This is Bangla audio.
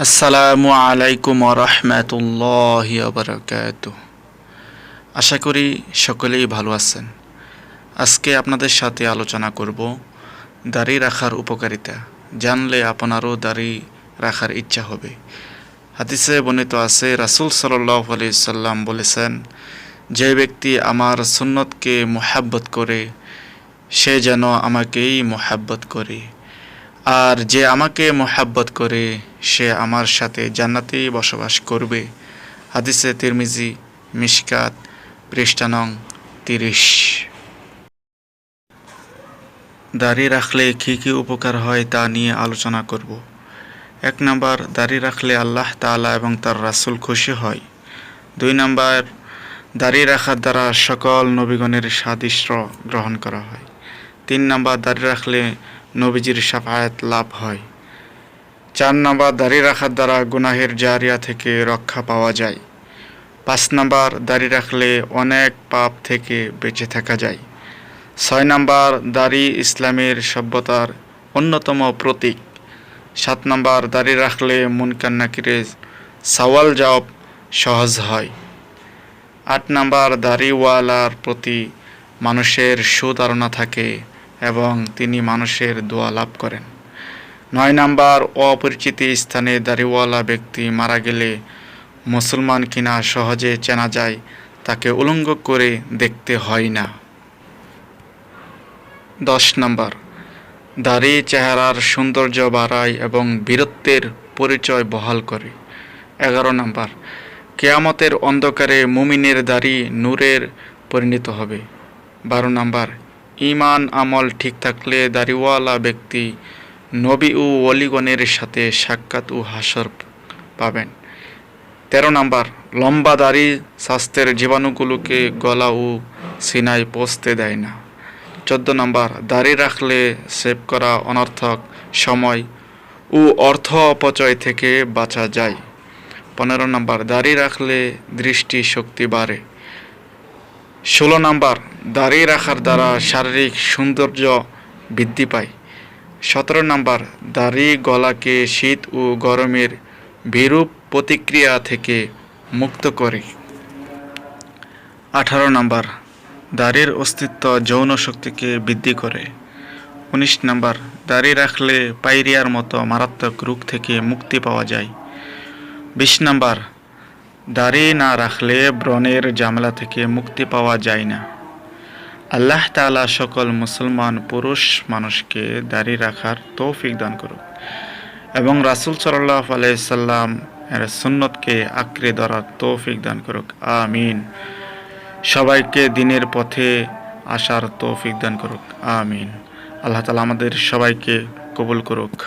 আসসালামু আলাইকুম রহমতুল্লাহ বারকাত আশা করি সকলেই ভালো আছেন। আজকে আপনাদের সাথে আলোচনা করব দাড়ি রাখার উপকারিতা। জানলে আপনারও দাড়ি রাখার ইচ্ছা হবে। হাদিসে বর্ণিত আছে, রাসুল সাল্লাহ আলি সাল্লাম বলেছেন, যে ব্যক্তি আমার সুন্নতকে মোহাব্বত করে, সে যেন আমাকেই মোহাব্বত করে। আর যে আমাকে মোহাব্বত করে, সে আমার সাথে জান্নাতেই বসবাস করবে। হাদিসে তিরমিজি, মিশকাত পৃষ্ঠানং তিরিশ। দাড়ি রাখলে কী কী উপকার হয় তা নিয়ে আলোচনা করব। এক নাম্বার, দাড়ি রাখলে আল্লাহ তাআলা এবং তার রাসূল খুশি হয়। দুই নাম্বার, দাড়ি রাখার দ্বারা সকল নবীগণের সাদৃশ্য গ্রহণ করা হয়। তিন নাম্বার, দাড়ি রাখলে নবীজির সাফায়াত লাভ হয়। চার নাম্বার, দাড়ি রাখার দ্বারা গুনাহের জারিয়া থেকে রক্ষা পাওয়া যায়। পাঁচ নাম্বার, দাড়ি রাখলে অনেক পাপ থেকে বেঁচে থাকা যায়। ছয় নাম্বার, দাড়ি ইসলামের সভ্যতার অন্যতম প্রতীক। সাত নাম্বার, দাড়ি রাখলে মুনকার নাকিরে সওয়াল জবাব সহজ হয়। আট নাম্বার, দাড়িওয়ালার প্রতি মানুষের সুধারণা থাকে। এবং তিনি মানুষের দোয়া লাভ করেন। নয় নাম্বার অপরিচিত স্থানে দাড়িওয়ালা ব্যক্তি মারা গেলে মুসলমান কিনা সহজে চেনা যায়, তাকে উলঙ্গ করে দেখতে হয় না। দশ নাম্বার, দাড়ি চেহারার সৌন্দর্য বাড়ায় এবং বীরত্বের পরিচয় বহাল করে। এগারো নাম্বার, কেয়ামতের অন্ধকারে মুমিনের দাড়ি নূরের পরিণত হবে। বারো নাম্বার ইমান, আমল ঠিক থাকলে দাড়িওয়ালা ব্যক্তি নবী ও অলিগণের সাথে সাক্ষাৎ ও হাসর পাবেন। তেরো নাম্বার, লম্বা দাড়ি স্বাস্থ্যের জীবাণুগুলোকে গলা ও সিনায় পৌঁছতে দেয় না। চোদ্দ নাম্বার, দাড়ি রাখলে সেভ করা অনর্থক সময় ও অর্থ অপচয় থেকে বাঁচা যায়। পনেরো নাম্বার, দাড়ি রাখলে দৃষ্টি শক্তি বাড়ে। ষোলো নাম্বার দাড়ি রাখার দ্বারা শারীরিক সৌন্দর্য বৃদ্ধি পায়। সতেরো নাম্বার দাড়ি গলাকে শীত ও গরমের বিরূপ প্রতিক্রিয়া থেকে মুক্ত করে। আঠারো নাম্বার, দাড়ির অস্তিত্ব যৌন শক্তিকে বৃদ্ধি করে। উনিশ নাম্বার দাড়ি রাখলে পাইরিয়ার মতো মারাত্মক রোগ থেকে মুক্তি পাওয়া যায়। বিশ নাম্বার দাড়ি না রাখলে ব্রণের জামলা থেকে মুক্তি পাওয়া যায় না। আল্লাহ তাআলা সকল মুসলমান, পুরুষ মানুষকে দাড়ি রাখার তৌফিক দান করুক এবং রাসুল সাল্লাহ আলাইসাল্লাম এর সুন্নতকে আঁকড়ে ধরার তৌফিক দান করুক। আমিন। সবাইকে দিনের পথে আসার তৌফিক দান করুক। আমিন। আল্লাহ তালা আমাদের সবাইকে কবুল করুক।